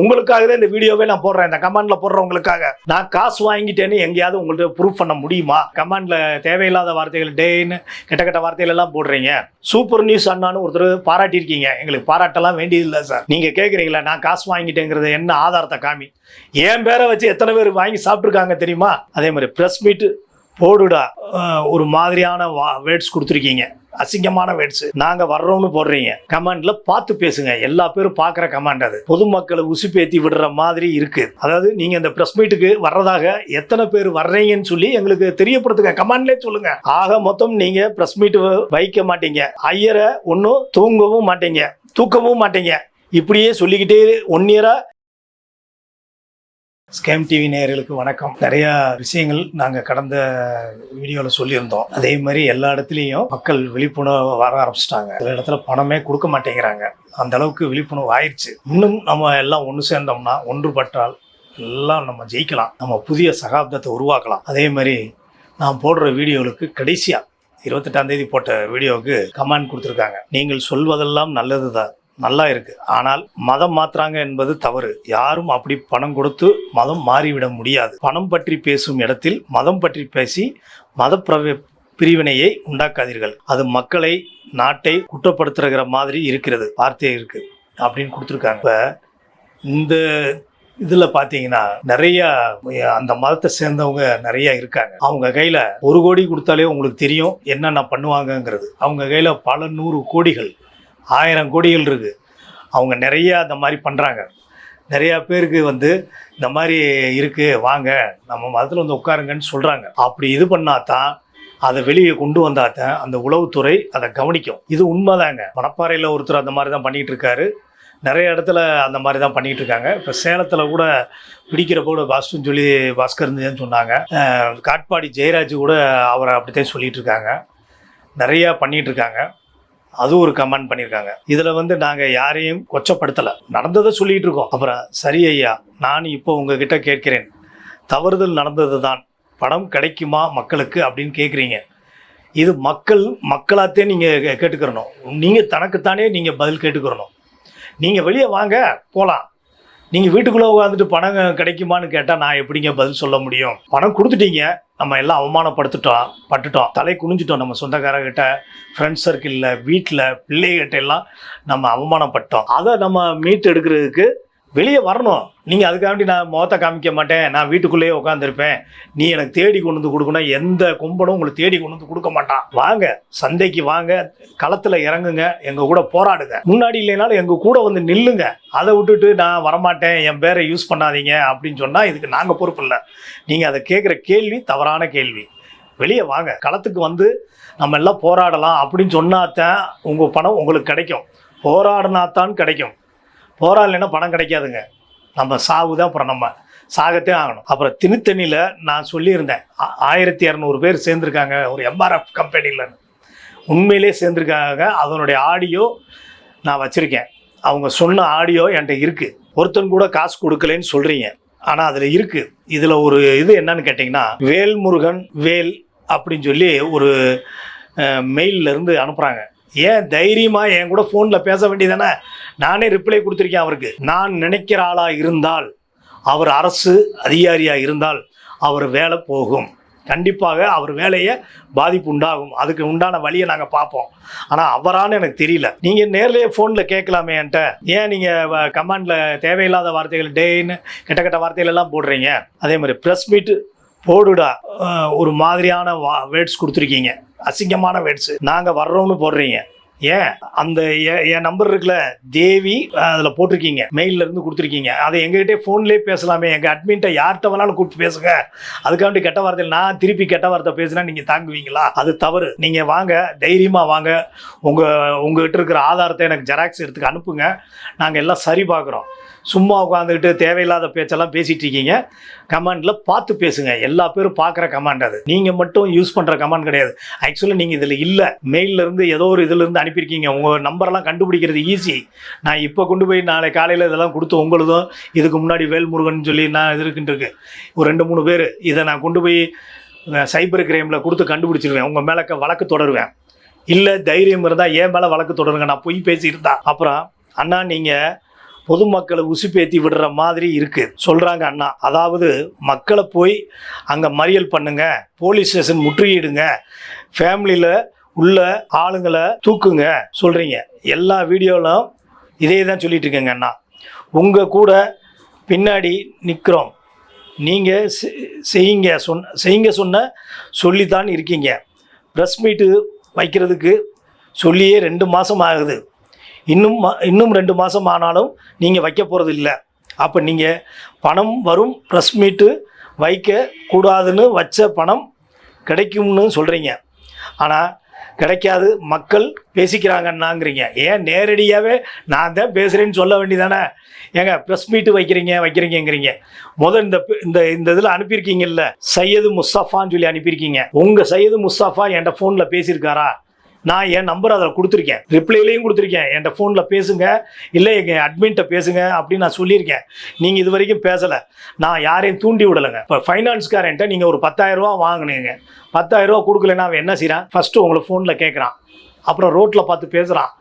உங்களுக்காக தான் இந்த வீடியோவே நான் போடுறேன். இந்த கமெண்ட்ல போடுறவங்களுக்காக. நான் காசு வாங்கிட்டேன்னு எங்கேயாவது உங்கள்கிட்ட ப்ரூஃப் பண்ண முடியுமா? கமெண்ட்ல தேவையில்லாத வார்த்தைகள் டேன்னு கெட்ட கெட்ட வார்த்தைகள் எல்லாம் போடுறீங்க. சூப்பர் நியூஸ் அண்ணான்னு ஒருத்தர் பாராட்டியிருக்கீங்க. எங்களுக்கு பாராட்டெல்லாம் வேண்டியதில்லை சார் நீங்க கேட்குறீங்களா நான் காசு வாங்கிட்டேங்கிறது என்ன ஆதாரத்தை காமி? என் பேரை வச்சு எத்தனை பேர் வாங்கி சாப்பிட்ருக்காங்க தெரியுமா? அதே மாதிரி ப்ரெஸ் மீட்டு போடுடா. ஒரு மாதிரியான வேர்ட்ஸ் கொடுத்துருக்கீங்க. அசிங்கமான வேர்ட்ஸ் நாங்க வர்றோம்னு போடுறீங்க. கமெண்ட்ல பார்த்து பேசுங்க. எல்லா பேரும் பாக்குற கமெண்ட் அது. பொதுமக்களை உசுப்பேத்தி விடுற மாதிரி இருக்கு. அதாவது நீங்க இந்த பிரஸ் மீட்டுக்கு வர்றதாக எத்தனை பேர் வர்றீங்கன்னு சொல்லி எங்களுக்கு தெரியப்படுத்துங்க. கமெண்ட்லேயே சொல்லுங்க. ஆக மொத்தம் நீங்க பிரஸ் மீட் வைக்க மாட்டீங்க. ஐயரை ஒன்றும் தூங்கவும் மாட்டீங்க. தூக்கவும் மாட்டீங்க. இப்படியே சொல்லிக்கிட்டே ஒன் இயரா ஸ்கேம் டிவி நேயர்களுக்கு வணக்கம். நிறைய விஷயங்கள் நாங்கள் கடந்த வீடியோவில் சொல்லியிருந்தோம். அதே மாதிரி எல்லா இடத்துலையும் மக்கள் விழிப்புணர்வு வர ஆரம்பிச்சிட்டாங்க. சில இடத்துல பணமே கொடுக்க மாட்டேங்கிறாங்க. அந்த அளவுக்கு விழிப்புணர்வு ஆயிடுச்சு இன்னும் நம்ம எல்லாம் ஒன்று சேர்ந்தோம்னா ஒன்றுபட்டால் எல்லாம் நம்ம ஜெயிக்கலாம். நம்ம புதிய சகாப்தத்தை உருவாக்கலாம். அதே மாதிரி நான் போடுற வீடியோவுக்கு கடைசியாக இருபத்தெட்டாம் தேதி போட்ட வீடியோவுக்கு கமெண்ட் கொடுத்துருக்காங்க. நீங்கள் சொல்வதெல்லாம் நல்லது தான் நல்லா இருக்கு. ஆனால் மதம் மாத்துறாங்க என்பது தவறு. யாரும் அப்படி பணம் கொடுத்து மதம் மாறிவிட முடியாது. பணம் பற்றி பேசும் இடத்தில் மதம் பற்றி பேசி மத பிரவ பிரிவினையை உண்டாக்காதீர்கள். அது மக்களை நாட்டை குற்றப்படுத்துகிற மாதிரி இருக்கிறது. வார்த்தையே இருக்கு. அப்படின்னு கொடுத்துருக்காங்க. இப்போ இந்த இதில் பார்த்தீங்கன்னா நிறைய அந்த மதத்தை சேர்ந்தவங்க நிறைய இருக்காங்க. அவங்க கையில் ஒரு கோடி கொடுத்தாலே உங்களுக்கு தெரியும் என்னென்ன பண்ணுவாங்கங்கிறது. அவங்க கையில் பல நூறு கோடிகள் ஆயிரம் கோடிகள் இருக்குது அவங்க நிறையா அந்த மாதிரி பண்ணுறாங்க நிறையா பேருக்கு வந்து இந்த மாதிரி இருக்குது வாங்க நம்ம மதத்தில் வந்து உட்காருங்கன்னு சொல்கிறாங்க அப்படி இது பண்ணாதான் அதை வெளியே கொண்டு வந்தாதான் அந்த உளவுத்துறை அதை கவனிக்கும். இது உண்மைதாங்க. மணப்பாறையில் ஒருத்தர் அந்த மாதிரி தான் பண்ணிகிட்டு இருக்காரு. நிறைய இடத்துல அந்த மாதிரி தான் பண்ணிகிட்டு இருக்காங்க. இப்போ சேலத்தில் கூட பிடிக்கிறப்போ கூட பாஸ்கர்னு சொல்லி பாஸ்கர் இருந்ததுன்னு சொன்னாங்க. காட்பாடி ஜெயராஜ் கூட அவரை அப்படித்தான் சொல்லிகிட்டு இருக்காங்க. நிறையா பண்ணிகிட்டு இருக்காங்க. அது ஒரு கமெண்ட் பண்ணியிருக்காங்க இதில் வந்து நாங்கள் யாரையும் கொச்சப்படுத்தலை. நடந்ததை சொல்லிட்டு இருக்கோம். அப்புறம் சரி ஐயா நான் இப்போ உங்ககிட்ட கேட்கிறேன். தவறுதல் நடந்தது தான் படம் கிடைக்குமா மக்களுக்கு? அப்படின்னு கேட்குறீங்க இது மக்கள் மக்களாத்தே நீங்கள் கேட்டுக்கிறணும். நீங்கள் தனக்குத்தானே நீங்கள் பதில் கேட்டுக்கிறணும். நீங்கள் வெளியே வாங்க போகலாம் நீங்கள் வீட்டுக்குள்ளே உட்காந்துட்டு பணம் கிடைக்குமான்னு கேட்டால் நான் எப்படிங்க பதில் சொல்ல முடியும்? பணம் கொடுத்துட்டீங்க. நம்ம எல்லாம் அவமானப்படுத்திட்டோம் பட்டுட்டோம் தலை குனிஞ்சிட்டோம் நம்ம சொந்தக்காரங்கிட்ட ஃப்ரெண்ட்ஸ் சர்க்கிளில் வீட்டில் பிள்ளைகிட்ட எல்லாம் நம்ம அவமானப்பட்டோம். அதை நம்ம மீட் எடுக்கிறதுக்கு வெளியே வரணும். நீங்கள் அதுக்காண்டி நான் முகத்தை காமிக்க மாட்டேன். நான் வீட்டுக்குள்ளேயே உட்காந்துருப்பேன் நீ எனக்கு தேடி கொண்டு வந்து கொடுக்கணும். எந்த கும்பனும் உங்களுக்கு தேடி கொண்டு வந்து கொடுக்க மாட்டான். வாங்க சந்தைக்கு வாங்க களத்தில் இறங்குங்க எங்கள் கூட போராடுங்க. முன்னாடி இல்லைனாலும் எங்கள் கூட வந்து நில்லுங்க. அதை விட்டுட்டு நான் வரமாட்டேன் என் பேரை யூஸ் பண்ணாதீங்க அப்படின்னு சொன்னால் இதுக்கு நாங்கள் பொறுப்பு இல்லை. நீங்கள் அதை கேட்குற கேள்வி தவறான கேள்வி. வெளியே வாங்க களத்துக்கு வந்து நம்ம எல்லாம் போராடலாம் அப்படின்னு சொன்னாத்தான் உங்கள் பணம் உங்களுக்கு கிடைக்கும். போராடினாத்தான் கிடைக்கும். போராடலைன்னா பணம் கிடைக்காதுங்க. நம்ம சாவு தான் அப்புறம் நம்ம சாகத்தே ஆகணும். அப்புறம் திணித்தண்ணியில் நான் சொல்லியிருந்தேன் ஆ- ஆயிரத்தி இரநூறு பேர் சேர்ந்துருக்காங்க ஒரு எம்ஆர்எஃப் கம்பெனியில் உண்மையிலே சேர்ந்துருக்காங்க. அதனுடைய ஆடியோ நான் வச்சுருக்கேன். அவங்க சொன்ன ஆடியோ என்கிட்ட இருக்குது ஒருத்தன் கூட காசு கொடுக்கலன்னு சொல்கிறீங்க ஆனால் அதில் இருக்குது இதில் ஒரு இது என்னன்னு கேட்டிங்கன்னா வேல்முருகன் வேல் அப்படின்னு சொல்லி ஒரு மெயிலில் இருந்து அனுப்புகிறாங்க ஏன் தைரியமாக என் கூட ஃபோனில் பேச வேண்டியதானே நானே ரிப்ளை கொடுத்துருக்கேன் அவருக்கு. நான் நினைக்கிற ஆளாக இருந்தால் அவர் அரசு அதிகாரியாக இருந்தால் அவர் வேலை போகும். கண்டிப்பாக அவர் வேலையை பாதிப்பு உண்டாகும். அதுக்கு உண்டான வழியை நாங்கள் பார்ப்போம். ஆனால் அவரான்னு எனக்கு தெரியல. நீங்கள் நேர்லேயே ஃபோனில் கேட்கலாமே என்கிட்ட. ஏன் நீங்கள் கமாண்டில் தேவையில்லாத வார்த்தைகள் டேன்னு கெட்ட கெட்ட வார்த்தைகள் எல்லாம் போடுறீங்க? அதே மாதிரி ப்ரெஸ் மீட்டு போடுடா. ஒரு மாதிரியான வா வேர்ட்ஸ் கொடுத்துருக்கீங்க. அசிங்கமான வேட்ஸ் நாங்கள் வர்றோம்னு போடுறீங்க. ஏன்? அந்த என் நம்பர் இருக்குல்ல தேவி அதில் போட்டிருக்கீங்க. மெயில்ல இருந்து கொடுத்துருக்கீங்க. அதை எங்ககிட்டே ஃபோன்லேயே பேசலாமே. எங்கள் அட்மின்ட்ட யார்கிட்ட வேணாலும் கூப்பிட்டு பேசுங்க. அதுக்காண்டி கெட்ட வார்த்தையில் நான் திருப்பி கெட்ட வார்த்தை பேசினா நீங்கள் தாங்குவீங்களா? அது தவறு. நீங்கள் வாங்க தைரியமாக வாங்க. உங்கள் உங்கள்கிட்ட இருக்கிற ஆதாரத்தை எனக்கு ஜெராக்ஸ் எடுத்துக்க அனுப்புங்க. நாங்கள் எல்லாம் சரி பார்க்குறோம். சும்மா உட்காந்துக்கிட்டு தேவையில்லாத பேச்செல்லாம் பேசிகிட்டு இருக்கீங்க. கமெண்டில் பார்த்து பேசுங்க. எல்லா பேரும் பார்க்குற கமெண்ட் அது. நீங்கள் மட்டும் யூஸ் பண்ணுற கமெண்ட் கிடையாது. ஆக்சுவலாக நீங்கள் இதில் இல்லை. மெயிலிருந்து இருந்து ஏதோ ஒரு இதிலிருந்து அனுப்பியிருக்கீங்க. உங்கள் நம்பரெல்லாம் கண்டுபிடிக்கிறது ஈஸி நான் இப்போ கொண்டு போய் நாளை காலையில் இதெல்லாம் கொடுத்து உங்களுதும் இதுக்கு முன்னாடி வேல்முருகன் சொல்லி நான் இது இருக்குன்னு இருக்கு ஒரு ரெண்டு மூணு பேர் இதை நான் கொண்டு போய் சைபர் கிரைமில் கொடுத்து கண்டுபிடிச்சிருவேன். உங்கள் மேலே வழக்கு தொடருவேன். இல்லை தைரியம் இருந்தால் ஏன் மேலே வழக்கு தொடருங்க. நான் பொய் பேசியிருந்தா. அப்புறம் அண்ணா நீங்கள் பொதுமக்களை உசுப்பேத்தி விடுற மாதிரி இருக்கு. சொல்றாங்க அண்ணா. அதாவது மக்களை போய் அங்க மறியல் பண்ணுங்க. போலீஸ் ஸ்டேஷன் முற்றுகையிடுங்க. ஃபேமிலியில உள்ள ஆளுங்களை தூக்குங்க. சொல்றீங்க. எல்லா வீடியோவிலும் இதே தான் சொல்லிட்டு இருக்கேங்க அண்ணா. உங்க கூட பின்னாடி நிற்கிறோம் நீங்கள் செய்யுங்க சொன்ன செய்யுங்க சொன்ன சொல்லித்தான் இருக்கீங்க. ப்ரெஸ் மீட்டு வைக்கிறதுக்கு சொல்லியே ரெண்டு மாதம் ஆகுது. இன்னும் மா- இன்னும் ரெண்டு மாதம் ஆனாலும் நீங்கள் வைக்க போகிறது இல்லை அப்போ நீங்கள் பணம் வரும் ப்ரெஸ் மீட்டு வைக்க கூடாதுன்னு வச்ச பணம் கிடைக்கும்னு சொல்கிறீங்க ஆனால் கிடைக்காது மக்கள் பேசிக்கிறாங்கன்னாங்கிறீங்க. ஏன்? நேரடியாகவே நான் தான் பேசுகிறேன்னு சொல்ல வேண்டியதானே? ஏங்க ப்ரெஸ் மீட்டு வைக்கிறீங்க வைக்கிறீங்கங்கிறீங்க. முதல் இந்த இந்த இந்த இதில் அனுப்பியிருக்கீங்கல்ல சையது முஸ்தஃபான்னு சொல்லி அனுப்பியிருக்கீங்க. உங்கள் சையது முஸ்தஃபா என்கிட்ட ஃபோனில் பேசியிருக்காரா? நான் என் நம்பர் அதில் கொடுத்துருக்கேன். ரிப்ளைலையும் கொடுத்துருக்கேன். என்கிட்ட ஃபோனில் பேசுங்க. இல்லை எங்கள் அட்மின்ட்ட பேசுங்க அப்படின்னு நான் சொல்லியிருக்கேன். நீங்கள் இது வரைக்கும் பேசலை. நான் யாரையும் தூண்டி விடலைங்க. இப்போ ஃபைனான்ஸ்காரன்ட்ட நீங்கள் ஒரு 10000 ரூபா வாங்கினீங்க. பத்தாயிரரூவா கொடுக்கலன்னா அவன் என்ன செய்கிறான் ஃபஸ்ட்டு உங்களை ஃபோனில் கேட்குறான் அப்புறம் ரோட்டில் பார்த்து பேசுகிறான்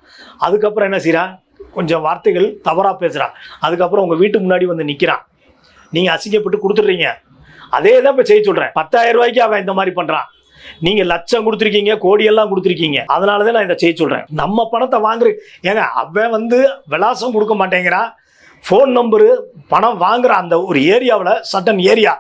அதுக்கப்புறம் என்ன செய்கிறான் கொஞ்சம் வார்த்தைகள் தவறாக பேசுகிறான் அதுக்கப்புறம் உங்கள் வீட்டு முன்னாடி வந்து நிற்கிறான் நீங்கள் அசிங்கப்பட்டு கொடுத்துட்றீங்க. அதே தான் இப்போ செய்ய சொல்கிறேன் 10000 ரூபாய்க்கு அவன் இந்த மாதிரி பண்ணுறான் நீங்கள் லட்சம் கொடுத்துருக்கீங்க கோடியெல்லாம் கொடுத்துருக்கீங்க. அதனால தான் நான் இதை செய்ய சொல்கிறேன் நம்ம பணத்தை வாங்குற ஏங்க அவன் வந்து விலாசம் கொடுக்க மாட்டேங்கிறான். ஃபோன் நம்பரு பணம் வாங்குற அந்த ஒரு ஏரியாவில் சட்டன் ஏரியா.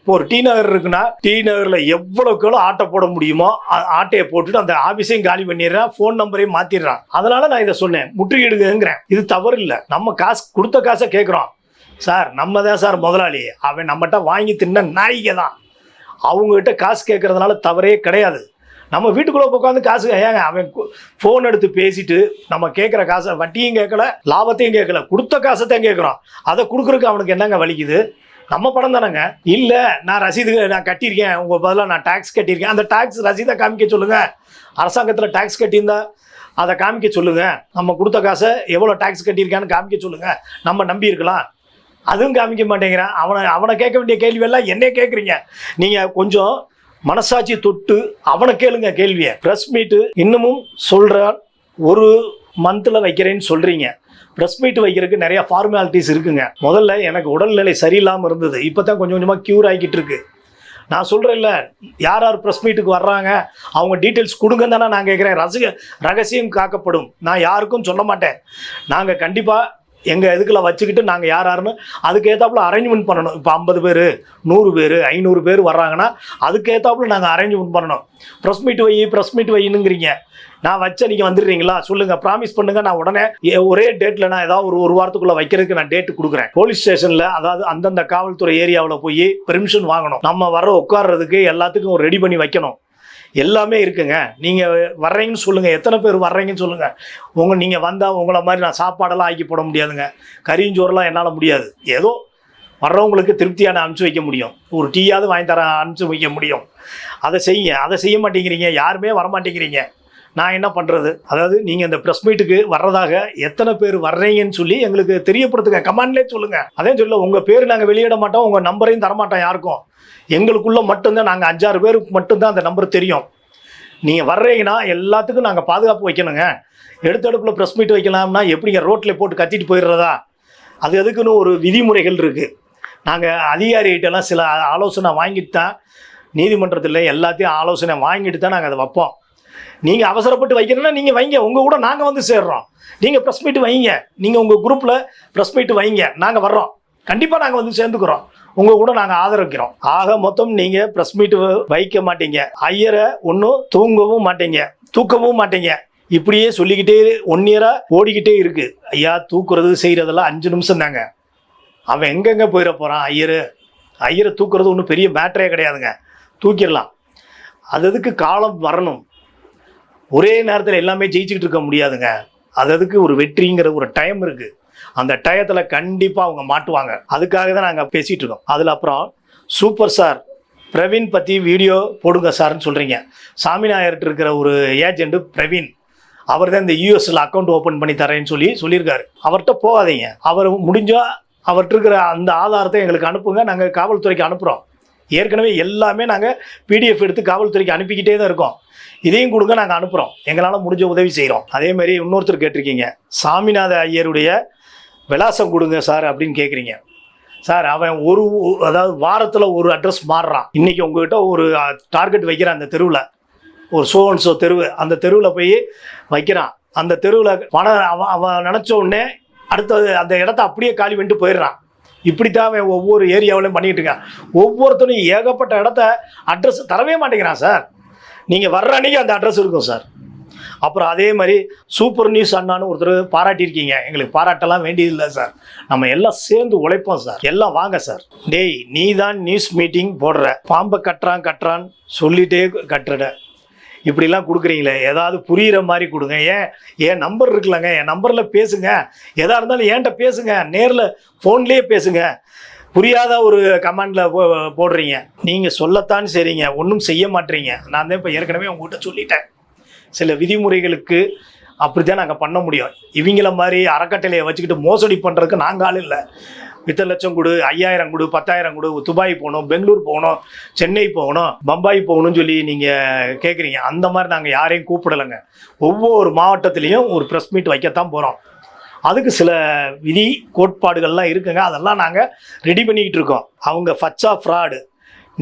இப்போ ஒரு டி நகர் இருக்குன்னா டி நகரில் எவ்வளோக்கு எவ்வளோ ஆட்டை போட முடியுமோ ஆட்டையை போட்டுட்டு அந்த ஆஃபீஸையும் காலி பண்ணிடுறான் ஃபோன் நம்பரையும் மாற்றிடுறான் அதனால நான் இதை சொன்னேன். முற்றுகையிடுங்கிறேன் இது தவறு இல்லை. நம்ம காசு கொடுத்த காசை கேட்குறோம். சார் நம்ம தான் சார் முதலாளி. அவன் நம்மகிட்ட வாங்கி தின்ன நாய்க தான் அவங்ககிட்ட காசு கேட்கறதுனால தவறே கிடையாது. நம்ம வீட்டுக்குள்ளே உட்காந்து காசு ஏங்க அவன் ஃபோன் எடுத்து பேசிட்டு நம்ம கேட்குற காசை வட்டியும் கேட்கல லாபத்தையும் கேட்கல கொடுத்த காசை தான் கேட்குறோம் அதை கொடுக்குறதுக்கு அவனுக்கு என்னங்க வலிக்குது? நம்ம படம் தானேங்க. இல்லை நான் ரசீது நான் கட்டியிருக்கேன். உங்கள் பதிலாக நான் டேக்ஸ் கட்டியிருக்கேன். அந்த டேக்ஸ் ரசீதை காமிக்க சொல்லுங்கள் அரசாங்கத்தில் டேக்ஸ் கட்டியிருந்தா அதை காமிக்க சொல்லுங்கள் நம்ம கொடுத்த காசை எவ்வளோ டேக்ஸ் கட்டியிருக்கான்னு காமிக்க சொல்லுங்கள் நம்ம நம்பி இருக்கலாம். அதுவும் காமிக்க மாட்டேங்கிறான். அவனை அவனை கேட்க வேண்டிய கேள்வியெல்லாம் என்ன கேட்குறீங்க. நீங்கள் கொஞ்சம் மனசாட்சி தொட்டு அவனை கேளுங்க கேள்வியை. ப்ரெஸ் மீட்டு இன்னமும் சொல்கிறான் ஒரு மந்தில் வைக்கிறேன்னு சொல்கிறீங்க ப்ரெஸ் மீட் வைக்கிறதுக்கு நிறைய ஃபார்மாலிட்டிஸ் இருக்குங்க. முதல்ல எனக்கு உடல்நிலை சரியில்லாமல் இருந்தது. இப்போ தான் கொஞ்சம் கொஞ்சமாக க்யூர் ஆகிக்கிட்டு இருக்கு. நான் சொல்கிறேன்ல யார் யார் ப்ரெஸ் மீட்டுக்கு வர்றாங்க அவங்க டீட்டெயில்ஸ் கொடுங்கன்னு தானே நான் கேட்குறேன். ரசிக ரகசியம் காக்கப்படும். நான் யாருக்கும் சொல்ல மாட்டேன். நாங்கள் கண்டிப்பாக எங்கள் இதுக்குள்ள வச்சுக்கிட்டு நாங்கள் யார் யாருன்னு அதுக்கேற்றாப்புல அரேஞ்ச்மெண்ட் பண்ணணும். இப்போ ஐம்பது பேர் நூறு பேர் ஐநூறு பேர் வர்றாங்கன்னா அதுக்கேற்றாப்புல நாங்கள் அரேஞ்ச்மெண்ட் பண்ணணும். ப்ரெஸ் மீட் வை ப்ரெஸ் மீட் வைனுங்கிறீங்க நான் வச்ச நீங்கள் வந்துடுறீங்களா? சொல்லுங்கள் ப்ராமிஸ் பண்ணுங்கள் நான் உடனே ஒரே டேட்டில் நான் ஏதாவது ஒரு ஒரு வாரத்துக்குள்ளே வைக்கிறதுக்கு நான் டேட்டு கொடுக்குறேன். போலீஸ் ஸ்டேஷனில் அதாவது அந்தந்த காவல்துறை ஏரியாவில் போய் பெர்மிஷன் வாங்கணும். நம்ம வர உட்கார்றதுக்கு எல்லாத்துக்கும் ரெடி பண்ணி வைக்கணும். எல்லாமே இருக்குங்க. நீங்கள் வர்றீங்கன்னு சொல்லுங்கள் எத்தனை பேர் வர்றீங்கன்னு சொல்லுங்கள் உங்கள் நீங்கள் வந்தால் உங்களை மாதிரி நான் சாப்பாடெல்லாம் ஆக்கி போட முடியாதுங்க. கறிஞ்சோறுலாம் என்னால் முடியாது. ஏதோ வர்றவங்களுக்கு திருப்தியான அனுப்பிச்சு வைக்க முடியும். ஒரு டீயாவது வாங்கி தர அனுப்பிச்சு வைக்க முடியும். அதை செய்யுங்க. அதை செய்ய மாட்டேங்கிறீங்க. யாருமே வர மாட்டேங்கிறீங்க நான் என்ன பண்ணுறது அதாவது நீங்கள் இந்த ப்ரெஸ் மீட்டுக்கு வர்றதாக எத்தனை பேர் வர்றீங்கன்னு சொல்லி எங்களுக்கு தெரியப்படுத்துங்க. கமாண்ட்லேயே சொல்லுங்கள் அதே சொல்ல உங்கள் பேர் நாங்கள் வெளியிட மாட்டோம் உங்கள் நம்பரையும் தரமாட்டோம் யாருக்கும். எங்களுக்குள்ளே மட்டும்தான் நாங்கள் அஞ்சாறு பேருக்கு மட்டும்தான் அந்த நம்பர் தெரியும். நீங்கள் வர்றீங்கன்னா எல்லாத்துக்கும் நாங்கள் பாதுகாப்பு வைக்கணுங்க. எடுத்தடுப்பில் ப்ரெஸ் மீட் வைக்கலாம்னா எப்படிங்க ரோட்டில் போட்டு கத்திட்டு போயிடுறதா? அது அதுக்குன்னு ஒரு விதிமுறைகள் இருக்குது நாங்கள் அதிகாரிகிட்டலாம் சில ஆலோசனை வாங்கிட்டு தான் நீதிமன்றத்தில் எல்லாத்தையும் ஆலோசனை வாங்கிட்டு தான் நாங்கள் அதை வைப்போம். நீங்கள் அவசரப்பட்டு வைக்கணும்னா நீங்கள் வைங்க. உங்கள் கூட நாங்கள் வந்து சேர்றோம். நீங்கள் ப்ரெஸ் மீட் வைங்க. நீங்கள் உங்கள் குரூப்பில் ப்ரெஸ் மீட் வைங்க. நாங்கள் வர்றோம். கண்டிப்பாக நாங்கள் வந்து சேர்ந்துக்கிறோம். உங்கள் கூட நாங்கள் ஆதரிக்கிறோம். ஆக மொத்தம் நீங்கள் ப்ரெஸ் மீட் வைக்க மாட்டீங்க. ஐயரை ஒன்றும் தூங்கவும் மாட்டீங்க. தூக்கவும் மாட்டீங்க. இப்படியே சொல்லிக்கிட்டே ஒன் இயராக ஓடிக்கிட்டே இருக்கு. ஐயா தூக்குறது செய்கிறதெல்லாம் அஞ்சு நிமிஷம் தாங்க. அவன் எங்கெங்கே போயிட போகிறான் ஐயரு? ஐயரை தூக்குறது ஒன்றும் பெரிய மேட்டரே கிடையாதுங்க. தூக்கிடலாம். அது அதுக்கு காலம் வரணும்? ஒரே நேரத்தில் எல்லாமே ஜெயிச்சுக்கிட்டு இருக்க முடியாதுங்க. அது அதுக்கு ஒரு வெற்றிங்கிற ஒரு டைம் இருக்குது அந்த டயத்தில் கண்டிப்பாக அவங்க மாட்டுவாங்க. அதுக்காக தான் நாங்கள் பேசிகிட்டு இருக்கோம். அதில் அப்புறம் சூப்பர் சார் பிரவீன் பற்றி வீடியோ போடுங்க சார்னு சொல்கிறீங்க சாமிநாயர்கிட்ட இருக்கிற ஒரு ஏஜென்ட்டு பிரவீன் அவர் தான் இந்த யூஎஸ்எல் அக்கௌண்ட் ஓப்பன் பண்ணி தரேன்னு சொல்லி சொல்லியிருக்காரு. அவர்கிட்ட போகாதீங்க. அவர் முடிஞ்சால் அவர்கிட்ட இருக்கிற அந்த ஆதாரத்தை எங்களுக்கு அனுப்புங்க. நாங்கள் காவல்துறைக்கு அனுப்புகிறோம் ஏற்கனவே எல்லாமே நாங்கள் பிடிஎஃப் எடுத்து காவல்துறைக்கு அனுப்பிக்கிட்டே தான் இருக்கோம். இதையும் கொடுங்க நாங்கள் அனுப்புகிறோம் எங்களால் முடிஞ்ச உதவி செய்கிறோம் அதே மாதிரி இன்னொருத்தர் கேட்டிருக்கீங்க. சாமிநாத ஐயருடைய விலாசம் கொடுங்க சார் அப்படின்னு கேட்குறீங்க சார் அவன் ஒரு அதாவது வாரத்தில் ஒரு அட்ரஸ் மாறுறான். இன்றைக்கி உங்ககிட்ட ஒரு டார்கெட் வைக்கிறான் அந்த தெருவில். ஒரு சோ அண்ட் சோ தெருவு. அந்த தெருவில் போய் வைக்கிறான். அந்த தெருவில் பணம் அவன் அவன் நினச்ச உடனே அடுத்தது அந்த இடத்த அப்படியே காலி பண்ணிட்டு போயிடுறான். இப்படித்தான் அவன் ஒவ்வொரு ஏரியாவிலையும் பண்ணிட்டு இருக்கான். ஒவ்வொருத்தரும் ஏகப்பட்ட இடத்த அட்ரஸ் தரவே மாட்டேங்கிறான் சார் நீங்கள் வர்ற அன்னைக்கு அந்த அட்ரஸ் இருக்கும் சார் அப்புறம் அதே மாதிரி சூப்பர் நியூஸ் அண்ணான்னு ஒருத்தர் பாராட்டியிருக்கீங்க. எங்களுக்கு பாராட்டெல்லாம் வேண்டியதில்லை சார் நம்ம எல்லாம் சேர்ந்து உழைப்போம் சார் எல்லாம் வாங்க சார் டேய் நீ தான் நியூஸ் மீட்டிங் போடுற. பாம்பை கட்டுறான் கட்டுறான் சொல்லிட்டே கட்டுற இப்படிலாம் கொடுக்குறீங்களே ஏதாவது புரிகிற மாதிரி கொடுங்க. ஏன் என் நம்பர் இருக்குல்லங்க என் நம்பரில் பேசுங்க. எதாக இருந்தாலும் என்கிட்ட பேசுங்க நேரில் ஃபோன்லேயே பேசுங்க. புரியாத ஒரு கமெண்டில் போ போடுறீங்க. நீங்கள் சொல்லத்தான் சரிங்க ஒன்றும் செய்ய மாட்டீங்க. நான் தான் இப்போ ஏற்கனவே உங்ககிட்ட சொல்லிட்டேன். சில விதிமுறைகளுக்கு அப்படி தான் நாங்கள் பண்ண முடியும். இவங்கள மாதிரி அறக்கட்டளையை வச்சுக்கிட்டு மோசடி பண்ணுறதுக்கு நாங்கள் ஆள் இல்லை. இத்தனை லட்சம் கொடு ஐயாயிரம் கொடு பத்தாயிரம் கொடு துபாய் போகணும் பெங்களூர் போகணும் சென்னை போகணும் பம்பாய் போகணும்னு சொல்லி நீங்கள் கேட்குறீங்க அந்த மாதிரி நாங்கள் யாரையும் கூப்பிடலைங்க. ஒவ்வொரு மாவட்டத்துலேயும் ஒரு ப்ரெஸ் மீட் வைக்கத்தான் போகிறோம் அதுக்கு சில விதி கோட்பாடுகள்லாம் இருக்குங்க. அதெல்லாம் நாங்கள் ரெடி பண்ணிக்கிட்டு இருக்கோம். அவங்க ஃபச்சா ஃப்ராடு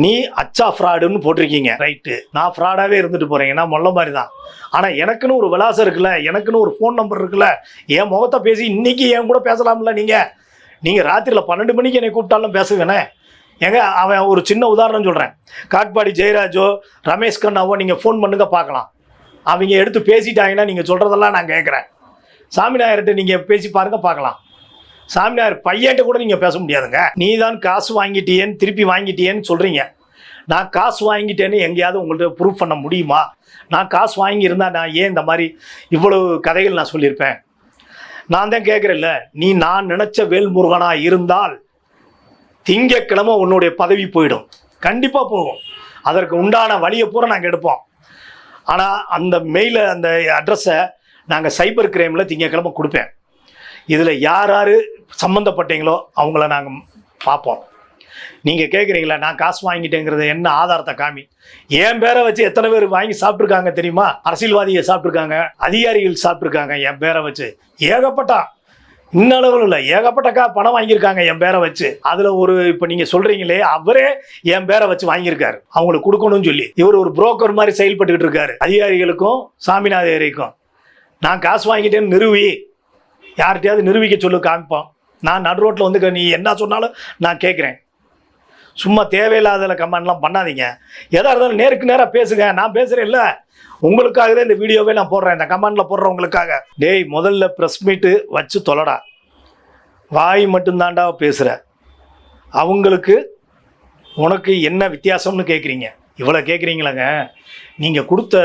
நீ அச்சா ஃப்ராடுன்னு போட்டிருக்கீங்க. ரைட்டு நான் ஃப்ராடாகவே இருந்துட்டு போகிறேன் ஏன்னா மொல்ல மாதிரி தான் ஆனால் எனக்குன்னு ஒரு விலாசம் இருக்குல்ல எனக்குன்னு ஒரு ஃபோன் நம்பர் இருக்குல்ல என் முகத்தை பேசி இன்னைக்கு என் கூட பேசலாம்ல நீங்கள் நீங்கள் ராத்திரியில் பன்னெண்டு மணிக்கு என்னை கூப்பிட்டாலும் பேசுவேனே? ஏங்க அவன் ஒரு சின்ன உதாரணம் சொல்கிறேன் காட்பாடி ஜெயராஜோ ரமேஷ் கண்ணாவோ நீங்கள் ஃபோன் பண்ணுங்க பார்க்கலாம். அவங்க எடுத்து பேசிட்டாங்கன்னா நீங்கள் சொல்கிறதெல்லாம் நான் கேட்குறேன் சாமிநாயர்கிட்ட நீங்கள் பேசி பாருங்க பார்க்கலாம். சாமிநாயர் பையன்ட்ட கூட நீங்கள் பேச முடியாதுங்க. நீ தான் காசு வாங்கிட்டியேன்னு திருப்பி வாங்கிட்டியேன்னு சொல்கிறீங்க நான் காசு வாங்கிட்டேன்னு எங்கேயாவது உங்கள்கிட்ட ப்ரூஃப் பண்ண முடியுமா? நான் காசு வாங்கியிருந்தா நான் ஏன் இந்த மாதிரி இவ்வளவு கதைகள் நான் சொல்லியிருப்பேன்? நான் தான் கேட்குறேன்ல நீ நான் நினச்ச வேல்முருகனா இருந்தால் திங்கக்கிழமை உன்னுடைய பதவி போயிடும். கண்டிப்பாக போகும். அதற்கு உண்டான வழியை பூரா நாங்கள் எடுப்போம். ஆனால் அந்த மெயில அந்த அட்ரஸை நாங்கள் சைபர் கிரைமில் திங்கக்கிழமை கொடுப்பேன். இதில் யார் யார் சம்மந்தப்பட்டீங்களோ அவங்கள நாங்கள் பார்ப்போம். நீங்கள் கேட்குறீங்களா நான் காசு வாங்கிட்டேங்கிறது என்ன ஆதாரத்தை காமி? என் பேரை வச்சு எத்தனை பேர் வாங்கி சாப்பிட்ருக்காங்க தெரியுமா? அரசியல்வாதிகள் சாப்பிட்ருக்காங்க அதிகாரிகள் சாப்பிட்ருக்காங்க என் பேரை வச்சு. ஏகப்பட்டா இன்னளவில் இல்லை ஏகப்பட்டக்கா பணம் வாங்கியிருக்காங்க என் பேரை வச்சு. அதில் ஒரு இப்போ நீங்கள் சொல்கிறீங்களே அவரே என் பேரை வச்சு வாங்கியிருக்காரு. அவங்களுக்கு கொடுக்கணும்னு சொல்லி. இவர் ஒரு புரோக்கர் மாதிரி செயல்பட்டுக்கிட்டு இருக்காரு. அதிகாரிகளுக்கும் சாமிநாதகரிக்கும் நான் காசு வாங்கிட்டேன்னு நிறுவி யார்கிட்டயாவது நிரூபிக்க சொல்லு காமிப்போம். நான் நடு ரோட்டில் வந்து க- நீ என்ன சொன்னாலும் நான் கேட்குறேன் சும்மா தேவையில்லாத கமெண்ட்லாம் பண்ணாதீங்க. எதாக இருந்தாலும் நேருக்கு நேராக பேசுங்க. நான் பேசுகிறேன் இல்லை உங்களுக்காக தான் இந்த வீடியோவே நான் போடுறேன். இந்த கமெண்டில் போடுறவங்களுக்காக. டேய் முதல்ல ப்ரெஸ் மீட்டு வச்சு தொலடா. வாய் மட்டும்தான்டா பேசுகிற அவங்களுக்கு உனக்கு என்ன வித்தியாசம்னு கேட்குறீங்க இவ்வளோ கேட்குறீங்களாங்க நீங்கள் கொடுத்த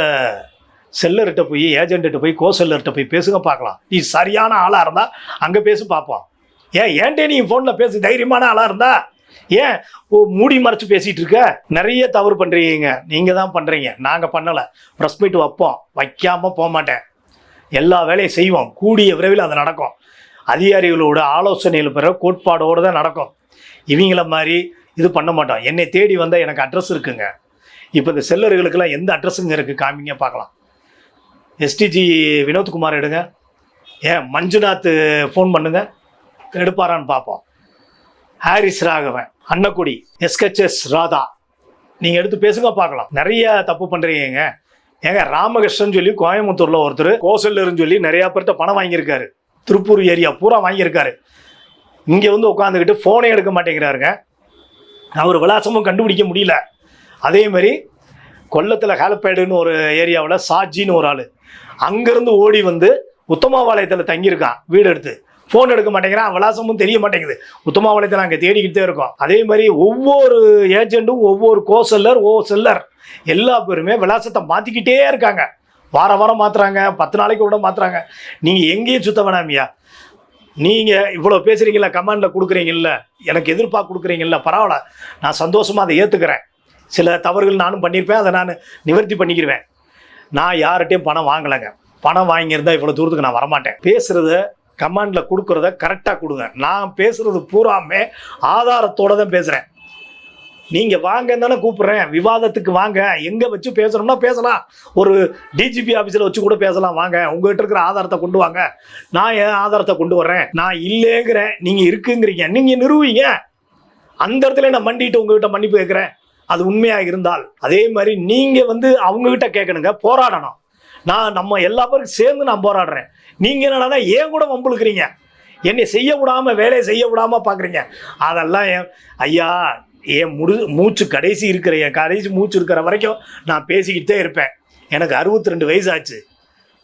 செல்லர்கிட்ட போய் ஏஜென்ட்டு போய் கோ செல்லர்கிட்ட போய் பேசுங்க பார்க்கலாம். நீ சரியான ஆளாக இருந்தால் அங்கே பேசி பார்ப்போம். ஏன் ஏன்டே நீ ஃபோனில் பேசு தைரியமான ஆளாக இருந்தால் ஏன்? ஓ மூடி மறைச்சு பேசிட்டு இருக்க நிறைய தவறு பண்ணுறீங்க நீங்கள் தான் பண்ணுறீங்க நாங்கள் பண்ணலை. ப்ரெஸ் மீட் வைப்போம். வைக்காமல் போக மாட்டேன். எல்லா வேலையும் செய்வோம். கூடிய விரைவில் அது நடக்கும். அதிகாரிகளோட ஆலோசனையில் பிற கோட்பாடோடு தான் நடக்கும். இவங்கள மாதிரி இது பண்ண மாட்டோம். என்னை தேடி வந்தால் எனக்கு அட்ரஸ் இருக்குங்க. இப்போ இந்த செல்லர்களுக்கெல்லாம் எந்த அட்ரஸுங்க இருக்குது காமிங்க பார்க்கலாம். எஸ்டிஜி வினோத்குமார் எடுங்க. ஏன் மஞ்சுநாத் ஃபோன் பண்ணுங்க. எடுப்பாரான்னு பார்ப்போம். ஹாரிஸ் ராகவன் அன்னக்குடி எஸ்கச்எஸ் ராதா. நீங்கள் எடுத்து பேசுங்க பார்க்கலாம். நிறைய தப்பு பண்ணுறீங்க ஏங்க ராமகிருஷ்ணன் சொல்லி கோயம்புத்தூரில் ஒருத்தர் கோசல்லர்னு சொல்லி நிறையா பேர்த்த பணம் வாங்கியிருக்காரு. திருப்பூர் ஏரியா பூரா வாங்கியிருக்காரு. இங்கே வந்து உட்காந்துக்கிட்டு ஃபோனே எடுக்க மாட்டேங்கிறாருங்க. அவர் விலாசமும் கண்டுபிடிக்க முடியல. அதே மாதிரி கொல்லத்தில் ஹாலப்பேடுன்னு ஒரு ஏரியாவில் சாஜின்னு ஒரு ஆள். அங்கேருந்து ஓடி வந்து உத்தமாபாளையத்தில் தங்கியிருக்கான் வீடு எடுத்து ஃபோன் எடுக்க மாட்டேங்கிறான் விலாசமும் தெரிய மாட்டேங்குது. உத்தமாவளத்தை அங்கே தேடிக்கிட்டே இருக்கோம். அதே மாதிரி ஒவ்வொரு ஏஜென்ட்டும் ஒவ்வொரு கோ செல்லர் ஓ செல்லர் எல்லா பேருமே விலாசத்தை மாற்றிக்கிட்டே இருக்காங்க. வார வாரம் மாற்றுறாங்க பத்து நாளைக்கு கூட மாற்றுறாங்க நீங்கள் எங்கேயும் சுத்த வேணாமியா நீங்கள் இவ்வளோ பேசுகிறீங்களா கமெண்டில் கொடுக்குறீங்கல்ல எனக்கு எதிர்பார்க்க கொடுக்குறீங்கல்ல பரவாயில்ல. நான் சந்தோஷமாக அதை ஏற்றுக்கிறேன் சில தவறுகள் நானும் பண்ணியிருப்பேன் அதை நான் நிவர்த்தி பண்ணிக்கிடுவேன் நான் யார்கிட்டையும் பணம் வாங்கலைங்க. பணம் வாங்கியிருந்தால் இவ்வளோ தூரத்துக்கு நான் வரமாட்டேன். பேசுகிறத கமாண்டில் கொடுக்குறத கரெக்டாக கொடுங்க. நான் பேசுகிறது பூராமே ஆதாரத்தோடு தான் பேசுகிறேன் நீங்கள் வாங்கன்னு தானே கூப்பிட்றேன். விவாதத்துக்கு வாங்க. எங்கே வச்சு பேசணும்னா பேசலாம். ஒரு டிஜிபி ஆஃபீஸில் வச்சு கூட பேசலாம். வாங்க. உங்கள்கிட்ட இருக்கிற ஆதாரத்தை கொண்டு வாங்க. நான் என் ஆதாரத்தை கொண்டு வர்றேன்? நான் இல்லைங்கிறேன். நீங்கள் இருக்குங்கிறீங்க. நீங்கள் நிறுவீங்க. அந்த இடத்துல நான் மண்டிட்டு உங்ககிட்ட மன்னிப்பு கேட்குறேன். அது உண்மையாக இருந்தால். அதே மாதிரி நீங்கள் வந்து அவங்ககிட்ட கேட்கணுங்க. போராடணும். நான் நம்ம எல்லா பேருக்கும் சேர்ந்து நான் போராடுறேன். நீங்க என்னடா ஏன் கூட வம்புழுக்கிறீங்க? என்னை செய்ய விடாம வேலையை செய்ய விடாம பாக்குறீங்க அதெல்லாம் என் ஐயா என் முடு மூச்சு கடைசி இருக்கிற என் கடைசி மூச்சு இருக்கிற வரைக்கும் நான் பேசிக்கிட்டே இருப்பேன். எனக்கு அறுபத்தி ரெண்டு வயசு ஆச்சு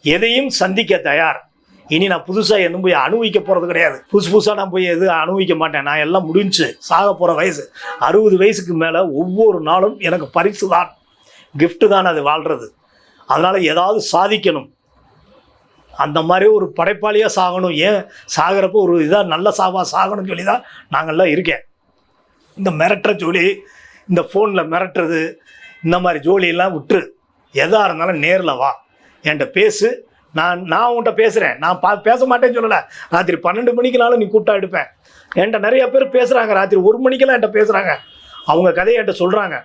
எதையும் சந்திக்க தயார். இனி நான் புதுசாக எதுவும் போய் அனுபவிக்க போகிறது கிடையாது. புதுசு புதுசாக நான் போய் எதுவும் அனுபவிக்க மாட்டேன். நான் எல்லாம் முடிஞ்சு சாக போகிற வயசு. அறுபது வயசுக்கு மேலே ஒவ்வொரு நாளும் எனக்கு பரிசு தான். கிஃப்ட்டு தான் அது வாழ்கிறது அதனால் ஏதாவது சாதிக்கணும். அந்த மாதிரி ஒரு படைப்பாளியாக சாகணும். ஏன்? சாகிறப்போ ஒரு இதாக நல்ல சாவா சாகணும்னு சொல்லி தான் நாங்கள்லாம் இருக்கேன். இந்த மிரட்டுற ஜோலி இந்த ஃபோனில் மிரட்டுறது இந்த மாதிரி ஜோலியெல்லாம் விட்டுரு. எதாக இருந்தாலும் நேரில் வா. என்கிட்ட பேசு. நான் நான் உன்கிட்ட பேசுகிறேன் நான் பா பேச மாட்டேன்னு சொல்லலை. ராத்திரி பன்னெண்டு மணிக்குனாலும் நீ கூப்பிட்டா எடுப்பேன். என்கிட்ட நிறைய பேர் பேசுகிறாங்க ராத்திரி ஒரு மணிக்கெல்லாம் என்கிட்ட பேசுகிறாங்க அவங்க கதையை என்கிட்ட சொல்கிறாங்க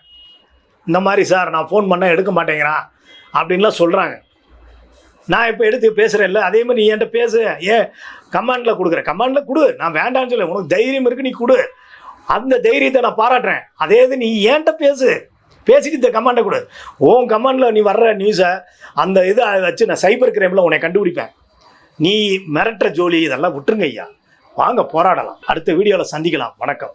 இந்த மாதிரி சார் நான் ஃபோன் பண்ணால் எடுக்க மாட்டேங்கிறான். அப்படின்லாம் சொல்கிறாங்க நான் இப்போ எடுத்து பேசுகிறேன்ல அதே மாதிரி நீ என்கிட்ட பேசு. ஏன்? கமாண்டில் கொடுக்குறேன். கமாண்டில் கொடு. நான் வேண்டாம்னு சொல்ல உனக்கு தைரியம் இருக்கு நீ கொடு. அந்த தைரியத்தை நான் பாராட்டுறேன். அதே இது நீ ஏன்ட்ட பேசு. பேசிட்டு இந்த கமாண்டை கொடு. உன் கமாண்டில் நீ வர்ற நியூஸை அந்த இதை வச்சு நான் சைபர் கிரைமில் உன்னை கண்டுபிடிப்பேன். நீ மிரட்டுற ஜோலி இதெல்லாம் விட்டுருங்க ஐயா. வாங்க போராடலாம். அடுத்த வீடியோவில் சந்திக்கலாம். வணக்கம்.